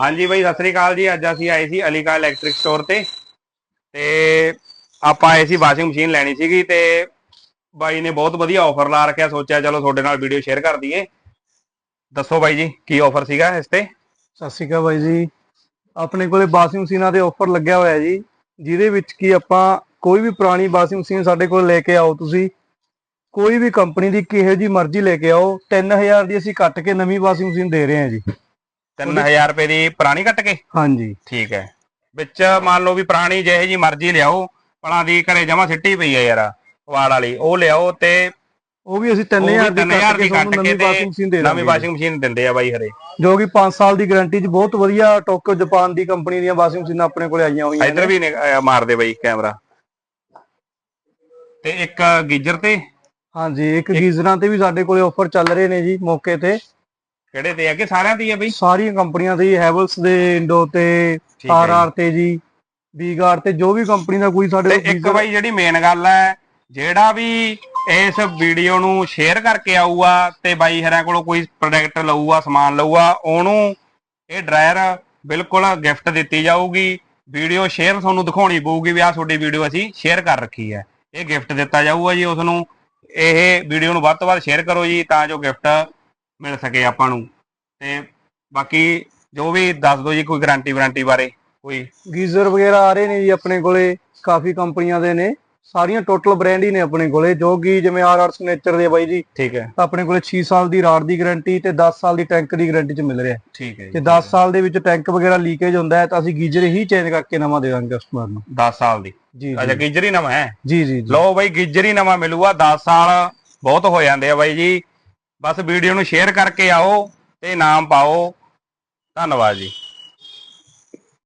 ਹਾਂਜੀ ਬਾਈ, ਸਤਿ ਸ੍ਰੀ ਅਕਾਲ ਜੀ। ਅੱਜ ਅਸੀਂ ਆਏ ਸੀ ਅਲੀਕਾ ਇਲੈਕਟ੍ਰਿਕ ਸਟੋਰ ਤੇ। ਤੇ ਆਪਾਂ ਆਏ ਸੀ ਵਾਸ਼ਿੰਗ ਮਸ਼ੀਨ ਲੈਣੀ ਸੀਗੀ ਤੇ ਬਾਈ ਨੇ ਬਹੁਤ ਵਧੀਆ ਆਫਰ ਲਾ ਰੱਖਿਆ। ਸੋਚਿਆ ਚਲੋ ਤੁਹਾਡੇ ਨਾਲ ਵੀਡੀਓ ਸ਼ੇਅਰ ਕਰ ਦਈਏ। ਦੱਸੋ ਬਾਈ ਜੀ, ਕੀ ਆਫਰ ਸੀਗਾ ਇਸ ਤੇ? ਸਤਿ ਸ਼੍ਰੀ ਅਕਾਲ ਬਾਈ ਜੀ। ਆਪਣੇ ਕੋਲੇ ਵਾਸ਼ਿੰਗ ਮਸ਼ੀਨਾਂ 'ਤੇ ਆਫਰ ਲੱਗਿਆ ਹੋਇਆ ਜੀ। ਜਿਹਦੇ ਵਿੱਚ ਕੀ ਆਪਾਂ ਕੋਈ ਵੀ ਪੁਰਾਣੀ ਵਾਸ਼ਿੰਗ ਮਸ਼ੀਨ ਸਾਡੇ ਕੋਲ ਲੈ ਕੇ ਆਓ ਤੁਸੀਂ। ਕੋਈ ਵੀ ਕੰਪਨੀ ਦੀ ਕਿਹੋ ਜੀ ਮਰਜ਼ੀ ਲੈ ਕੇ ਆਓ। 3000 ਦੀ ਅਸੀਂ ਕੱਟ ਕੇ ਨਵੀਂ ਵਾਸ਼ਿੰਗ ਮਸ਼ੀਨ ਦੇ ਰਹੇ ਹਾਂ ਜੀ। 3000 ਰੁਪਏ ਦੀ ਪੁਰਾਣੀ ਕੱਟ ਕੇ? ਹਾਂਜੀ। ਠੀਕ ਹੈ। ਵਿੱਚ ਮੰਨ ਲਓ ਵੀ ਪੁਰਾਣੀ ਜਿਹੇ ਜੀ ਮਰਜ਼ੀ ਲਿਆਓ ਪਲਾਂ ਦੀ ਘਰੇ ਜਮਾ ਸਿੱਟੀ ਪਈ ਹੈ ਯਾਰ ਵਾਲ ਵਾਲੀ ਉਹ ਲਿਆਓ ਤੇ ਉਹ ਵੀ ਅਸੀਂ ਉਹ ਵੀ 3000 ਦੀ 3000 ਕੱਟ ਕੇ ਤੁਹਾਨੂੰ ਕੇ ਨਵੀਂ ਵਾਸ਼ਿੰਗ ਮਸ਼ੀਨ ਦੇ ਨਵੀਂ ਵਾਸ਼ਿੰਗ ਮਸ਼ੀਨ ਦਿੰਦੇ ਆ ਬਾਈ ਹਰੇ। ਜੋ ਕਿ 5 ਸਾਲ ਦੀ ਗਾਰੰਟੀ 'ਚ ਬਹੁਤ ਵਧੀਆ ਟੋਕੀਓ ਜਾਪਾਨ ਦੀ ਕੰਪਨੀ ਦੀਆਂ ਵਾਸ਼ਿੰਗ ਮਸ਼ੀਨਾਂ ਆਪਣੇ ਕੋਲੇ ਆਈਆਂ ਹੋਈਆਂ ਇੱਧਰ ਵੀ ਮਾਰਦੇ ਬਾਈ ਕੈਮਰਾ। ਤੇ ਇੱਕ ਗੀਜਰ ਤੇ? ਹਾਂਜੀ ਇੱਕ ਗੀਜ਼ਰਾਂ ਤੇ ਵੀ ਸਾਡੇ ਕੋਲੇ ਆਫਰ ਚੱਲ ਰਹੇ ਨੇ ਜੀ ਮੌਕੇ ਤੇ। ਕਿਹੜੇ ਤੇ ਆ ਕਿ ਸਾਰਿਆਂ ਤੇ ਹੀ ਆ ਬਈ? ਸਾਰੀਆਂ ਕੰਪਨੀਆਂ ਤੇ ਹੈਵਲਸ ਦੇ ਇੰਡੋ ਤੇ ਠੀਕ ਹੈ ਜੀ। ਤੇ ਜੀ ਵੀਗਾਰਡ ਤੇ ਜੋ ਵੀ ਕੰਪਨੀ ਦਾ ਕੋਈ ਸਾਡੇ ਤੇ ਕੋਲ ਇੱਕ ਬਾਈ ਜਿਹੜੀ ਮੇਨ ਗੱਲ ਹੈ ਜਿਹੜਾ ਵੀ ਇਸ ਵੀਡੀਓ ਨੂੰ ਸ਼ੇਅਰ ਕਰਕੇ ਆਊਗਾ ਤੇ ਬਾਈ ਹਰਾਂ ਕੋਲੋਂ ਕੋਈ ਪ੍ਰੋਡਕਟ ਲਊਗਾ ਸਮਾਨ ਲਊਗਾ ਉਹਨੂੰ ਇਹ ਡਰਾਇਰ ਬਿਲਕੁਲ ਗਿਫਟ ਦਿੱਤੀ ਜਾਊਗੀ। ਵੀਡੀਓ ਸ਼ੇਅਰ ਤੁਹਾਨੂੰ ਦਿਖਾਉਣੀ ਪਊਗੀ ਵੀ ਆਹ ਤੁਹਾਡੀ ਵੀਡੀਓ ਅਸੀਂ ਸ਼ੇਅਰ ਕਰ ਰੱਖੀ ਹੈ। ਇਹ ਗਿਫਟ ਦਿੱਤਾ ਜਾਊਗਾ ਜੀ ਉਸ ਨੂੰ ਇਹ ਵੀਡੀਓ ਨੂੰ ਵੱਧ ਤੋਂ ਵੱਧ ਸ਼ੇਅਰ ਕਰੋ ਜੀ ਤਾਂ ਜੋ ਗਿਫਟ ਮਿਲ ਸਕੇ ਆਪਾਂ ਨੂੰ। ਤੇ ਬਾਕੀ ਜੋ ਵੀ ਦੱਸ ਦਿਓ ਜੀ ਕੋਈ ਗਾਰੰਟੀ ਵਾਰੰਟੀ ਬਾਰੇ ਕੋਈ। ਗੀਜ਼ਰ ਵਗੈਰਾ ਆ ਰਹੇ ਨੇ ਜੀ ਆਪਣੇ ਕੋਲੇ ਕਾਫੀ ਕੰਪਨੀਆਂ ਦੇ ਨੇ। ਸਾਰੀਆਂ ਟੋਟਲ ਬ੍ਰਾਂਡ ਹੀ ਨੇ ਆਪਣੇ ਕੋਲੇ ਜੋ ਕਿ ਜਿਵੇਂ ਆਰ ਆਰ ਸਿਗਨੇਚਰ ਦੇ ਬਾਈ ਜੀ। ਠੀਕ ਹੈ। ਤਾਂ ਆਪਣੇ ਕੋਲੇ 6 ਸਾਲ ਦੀ ਰਾਡ ਦੀ ਗਾਰੰਟੀ ਤੇ 10 ਸਾਲ ਦੀ ਟੈਂਕ ਦੀ ਗਾਰੰਟੀ ਚ ਮਿਲ ਰਿਹਾ। ਹੈ। ਠੀਕ ਹੈ ਜੇ। 10 ਸਾਲ ਦੇ ਵਿੱਚ ਟੈਂਕ ਵਗੈਰਾ ਲੀਕੇਜ ਹੁੰਦਾ ਹੈ ਤਾਂ ਅਸੀਂ ਗੀਜ਼ਰ ਹੀ ਚੇਂਜ ਕਰਕੇ ਨਵਾਂ ਦੇ ਦਾਂਗੇ ਕਸਟਮਰ ਨੂੰ। 10 ਸਾਲ ਦੀ? ਜੀ ਅੱਛਾ ਗਿੱਜਰ ਹੀ ਨਵਾਂ ਹੈ? ਜੀ ਜੀ ਲਓ ਬਾਈ ਗਿੱਜਰ ਹੀ ਨਵਾਂ ਮਿਲੂਗਾ। 10 ਸਾਲ ਬਹੁਤ ਹੋ ਜਾਂਦੇ ਆ ਬਾਈ ਜੀ। ਬਸ ਵੀਡੀਓ ਨੂੰ ਸ਼ੇਅਰ ਕਰਕੇ ਆਓ ਤੇ ਨਾਮ ਪਾਓ। ਧੰਨਵਾਦ ਜੀ।